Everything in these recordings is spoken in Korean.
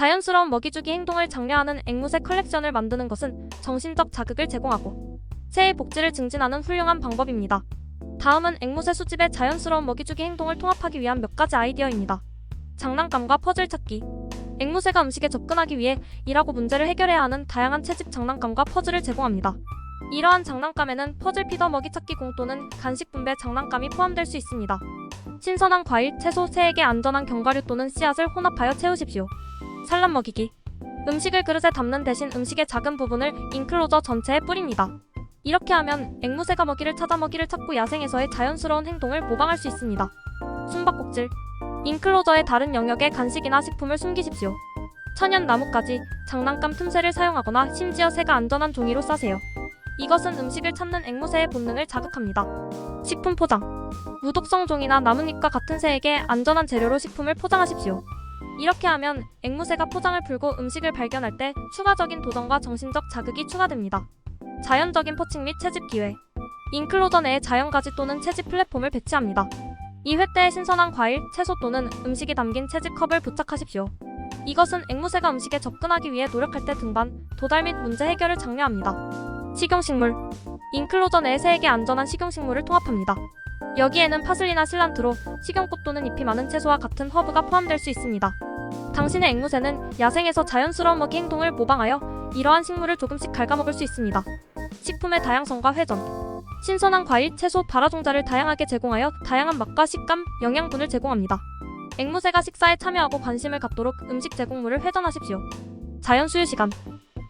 자연스러운 먹이주기 행동을 장려하는 앵무새 컬렉션을 만드는 것은 정신적 자극을 제공하고 새의 복지를 증진하는 훌륭한 방법입니다. 다음은 앵무새 수집의 자연스러운 먹이주기 행동을 통합하기 위한 몇 가지 아이디어입니다. 장난감과 퍼즐 찾기. 앵무새가 음식에 접근하기 위해 일하고 문제를 해결해야 하는 다양한 채집 장난감과 퍼즐을 제공합니다. 이러한 장난감에는 퍼즐 피더 먹이 찾기 공 또는 간식 분배 장난감이 포함될 수 있습니다. 신선한 과일, 채소, 새에게 안전한 견과류 또는 씨앗을 혼합하여 채우십시오. 산란 먹이기. 음식을 그릇에 담는 대신 음식의 작은 부분을 인클로저 전체에 뿌립니다. 이렇게 하면 앵무새가 먹이를 찾아 먹이를 찾고 야생에서의 자연스러운 행동을 모방할 수 있습니다. 숨바꼭질. 인클로저의 다른 영역에 간식이나 식품을 숨기십시오. 천연 나뭇가지, 장난감 틈새를 사용하거나 심지어 새가 안전한 종이로 싸세요. 이것은 음식을 찾는 앵무새의 본능을 자극합니다. 식품 포장. 무독성 종이나 나뭇잎과 같은 새에게 안전한 재료로 식품을 포장하십시오. 이렇게 하면 앵무새가 포장을 풀고 음식을 발견할 때 추가적인 도전과 정신적 자극이 추가됩니다. 자연적인 포칭 및 채집 기회. 인클로저 내에 자연가지 또는 채집 플랫폼을 배치합니다. 이 횟대에 신선한 과일, 채소 또는 음식이 담긴 채집 컵을 부착하십시오. 이것은 앵무새가 음식에 접근하기 위해 노력할 때 등반, 도달 및 문제 해결을 장려합니다. 식용식물. 인클로저 내에 새에게 안전한 식용식물을 통합합니다. 여기에는 파슬리나 실란트로, 식용꽃 또는 잎이 많은 채소와 같은 허브가 포함될 수 있습니다. 당신의 앵무새는 야생에서 자연스러운 먹이 행동을 모방하여 이러한 식물을 조금씩 갉아먹을 수 있습니다. 식품의 다양성과 회전. 신선한 과일, 채소, 발화종자를 다양하게 제공하여 다양한 맛과 식감, 영양분을 제공합니다. 앵무새가 식사에 참여하고 관심을 갖도록 음식 제공물을 회전하십시오. 자연 수유 시간.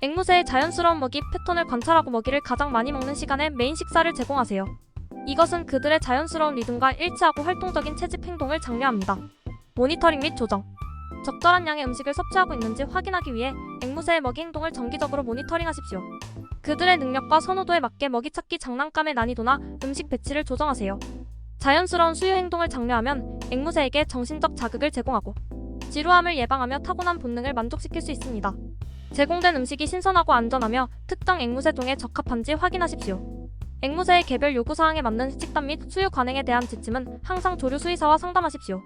앵무새의 자연스러운 먹이 패턴을 관찰하고 먹이를 가장 많이 먹는 시간에 메인 식사를 제공하세요. 이것은 그들의 자연스러운 리듬과 일치하고 활동적인 채집 행동을 장려합니다. 모니터링 및 조정. 적절한 양의 음식을 섭취하고 있는지 확인하기 위해 앵무새의 먹이 행동을 정기적으로 모니터링하십시오. 그들의 능력과 선호도에 맞게 먹이 찾기 장난감의 난이도나 음식 배치를 조정하세요. 자연스러운 수유 행동을 장려하면 앵무새에게 정신적 자극을 제공하고 지루함을 예방하며 타고난 본능을 만족시킬 수 있습니다. 제공된 음식이 신선하고 안전하며 특정 앵무새 종에 적합한지 확인하십시오. 앵무새의 개별 요구사항에 맞는 식단 및 수유 관행에 대한 지침은 항상 조류 수의사와 상담하십시오.